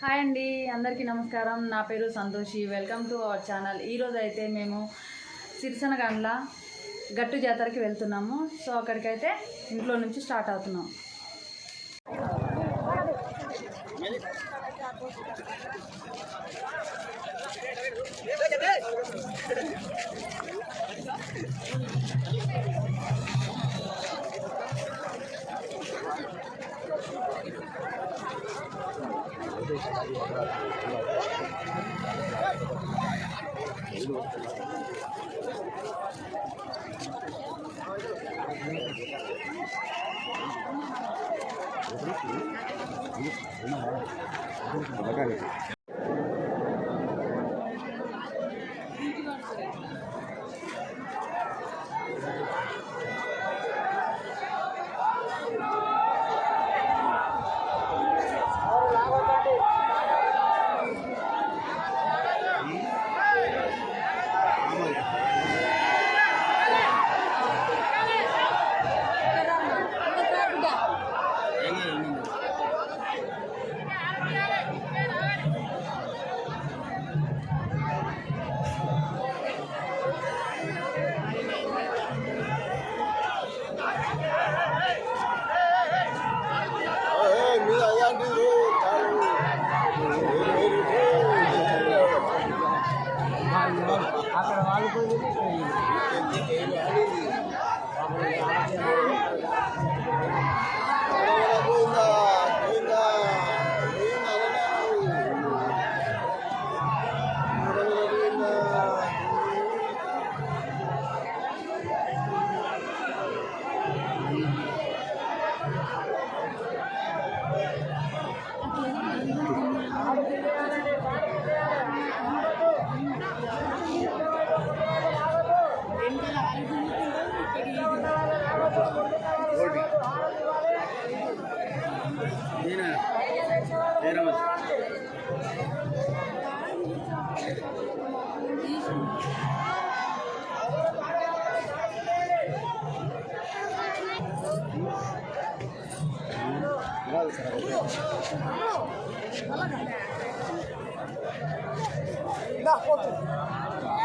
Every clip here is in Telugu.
హాయ్ అండి అందరికీ నమస్కారం. నా పేరు Santoshi. Welcome to our channel ఈరోజు అయితే మేము సిరిసనగండ్ల గట్టు జాతరకి వెళ్తున్నాము. సో అక్కడికైతే ఇంట్లో నుంచి స్టార్ట్ అవుతున్నాం. Gracias. అక్కడ వాళ్ళు పోయి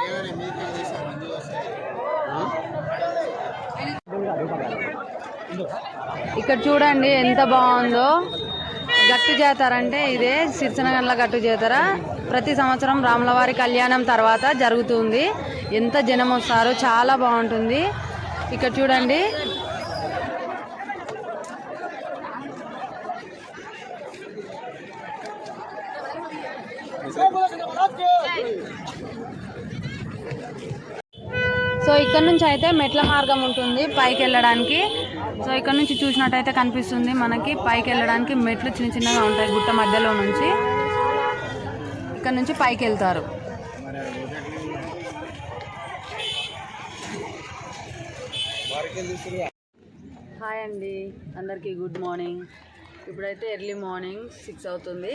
ఏమైనా మీకు చేశారు మంచిగా వస్తాయి. ఇక్కడ చూడండి ఎంత బాగుందో. గట్టు జాతర అంటే ఇదే సిరిసనగండ్ల గట్టు జాతర ప్రతి సంవత్సరం రాములవారి కళ్యాణం తర్వాత జరుగుతుంది. ఎంత జనం వస్తారో చాలా బాగుంటుంది. ఇక్కడ చూడండి. సో ఇక్కడ నుంచి అయితే మెట్ల మార్గం ఉంటుంది పైకి వెళ్ళడానికి. సో ఇక్కడ నుంచి చూసినట్టయితే కనిపిస్తుంది మనకి. పైకి వెళ్ళడానికి మెట్లు చిన్న చిన్నగా ఉంటాయి గుట్ట మధ్యలో నుంచి. ఇక్కడ నుంచి పైకి వెళ్తారు. హాయ్ అండి. అందరికీ గుడ్ మార్నింగ్. ఇప్పుడైతే ఎర్లీ మార్నింగ్ సిక్స్ అవుతుంది.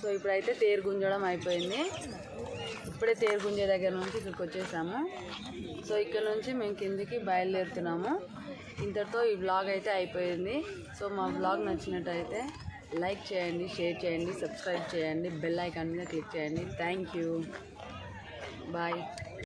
సో ఇప్పుడైతే తేరు గుంజడం అయిపోయింది. ఇప్పుడే తేరు గుంజే దగ్గర నుంచి ఇక్కడికి వచ్చేసాము సో ఇక్కడ నుంచి మేము కిందికి బయలుదేరుతున్నాము. ఇంతటితో ఈ బ్లాగ్ అయితే అయిపోయింది. సో మా బ్లాగ్ నచ్చినట్టయితే లైక్ చేయండి షేర్ చేయండి సబ్స్క్రైబ్ చేయండి బెల్ ఐకాన్ మీద క్లిక్ చేయండి. Thank you. బాయ్.